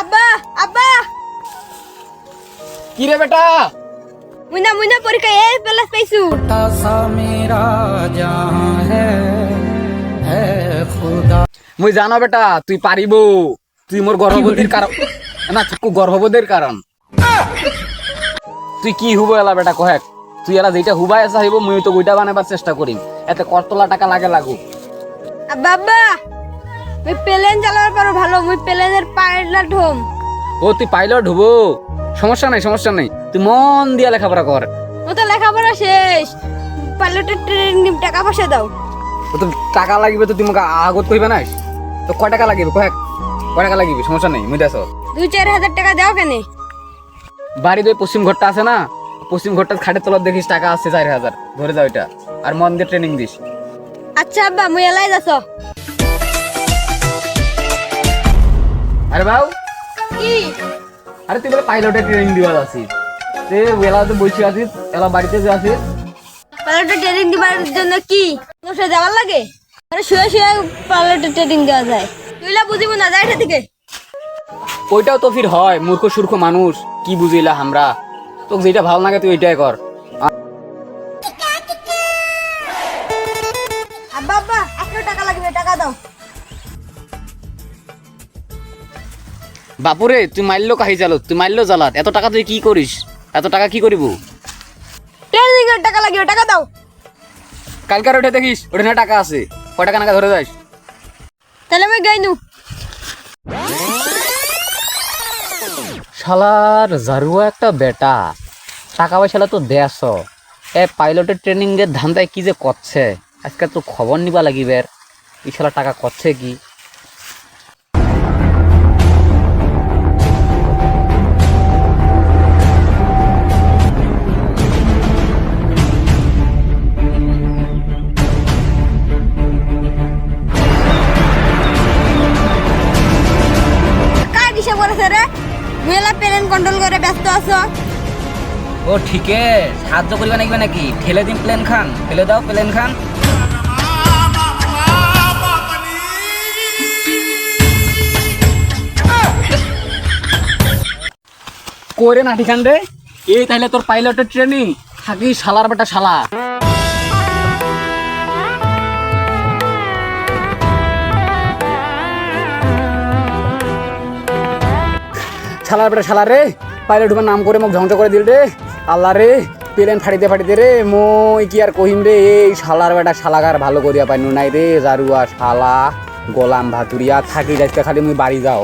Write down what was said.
আব্বা আব্বা। কি রে বেটা? মুনা মুনা পরীক্ষা এ প্লাস পাইছু। মুই জানো বেটা তুই পারিব তুই মোর গর্ভবতীর কারণ না তুই গর্ভবতীর কারণ তুই কি হুবো এলা বেটা কহে তুই এলা যেটা হুবাই আসা হইব মুই তো গুইটা বানাবার চেষ্টা করি এতে কতলা টাকা লাগে লাগু। বাবা মুই প্লেন চালাবার পারো ভালো মুই প্লেনের পাইলট হোম। ও তুই পাইলট হব? সমস্যা নাই সমস্যা নাই। তুই মন দিয়া লেখাপড়া কর। ও তো লেখাপড়া শেষ। পাইলটের ট্রেনিং নিম টাকা পয়সা দাও। ও তো টাকা লাগবে তো তুই মোক আগত কইবে না তো কয় টাকা লাগিবে? কয়েক কয় টাকা লাগিবে? সমস্যা নেই মুই দেশ দুই চার হাজার টাকা দাও কেনে? বাড়িতে ওই পশ্চিম ঘরটা আছে না? পশ্চিম ঘরটা খাটের তলার দেখিস টাকা আছে চার হাজার। ধরে যাও এটা। আর মন দিয়ে ট্রেনিং দিস। আচ্ছা আব্বা মুই এলাই যাচ্ছ। আরে বাউ। কি? আরে তুই বলে পাইলটের ট্রেনিং দিবার আছিস তে এলা তো বসে আছিস এলা বাড়িতে যে আছিস পাইলটের ট্রেনিং দিবার জন্য কি? বসে যাওয়ার লাগে? আরে শুয়ে শুয়ে পাইলটের ট্রেনিং দেওয়া যায়। তুইলা বুঝিব না যাই এটা থেকে। ওইটাও তো ফির হয় মূর্খ সূর্খ মানুষ। কি বুঝিলা আমরা? তোকে যেটা ভালো লাগে তুই ওইটাই কর। আব্বা আব্বা একশো টাকা লাগবে টাকা দাও। বাপুরে তুই মারলো কাহি চালত তুই মারলো জ্বালাত এত টাকা তুই কি করিস? এত টাকা কি করিব? ট্রেনিং এর টাকা লাগবে টাকা দাও। কালকার ওঠে দেখিস ওটা না টাকা আছে কয় টাকা নাকা ধরে যাস? তাহলে আমি গাইনু। শালার জারুয়া একটা বেটা টাকা পয়সা তো দেশ এ পাইলটের ট্রেনিং এর ধান্দায় কি যে করছে? আজকে তো খবর নিবা লাগিবে এই শালা টাকা করছে কি? মেলা প্লেন কন্ট্রোল করে ব্যস্ত আছো? ও ঠিকে। সাহায্য করবে নাকি নাকি? ঠেলে দিন প্লেন খান। ফেলে দাও প্লেন খান। করে না ঠিকান রে? এই তাইলে তোর পাইলটের ট্রেনিং থাকি শালার বেটা শালা। শালার বেটা শালা রে পাইলট ঢুকে নাম করে মোক ধ্বংস করে দিল রে। আল্লাহ রে, প্লেন ফাটিতে ফাটিতে রে, মই কি আর কহিম রে, এই শালার বেটা শালাগার ভালো করিয়া পাইনু নাই রে, জারুয়া শালা, গোলাম ভাতুরিয়া, থাকি যাইতে খালি মুই বাড়ি যাও।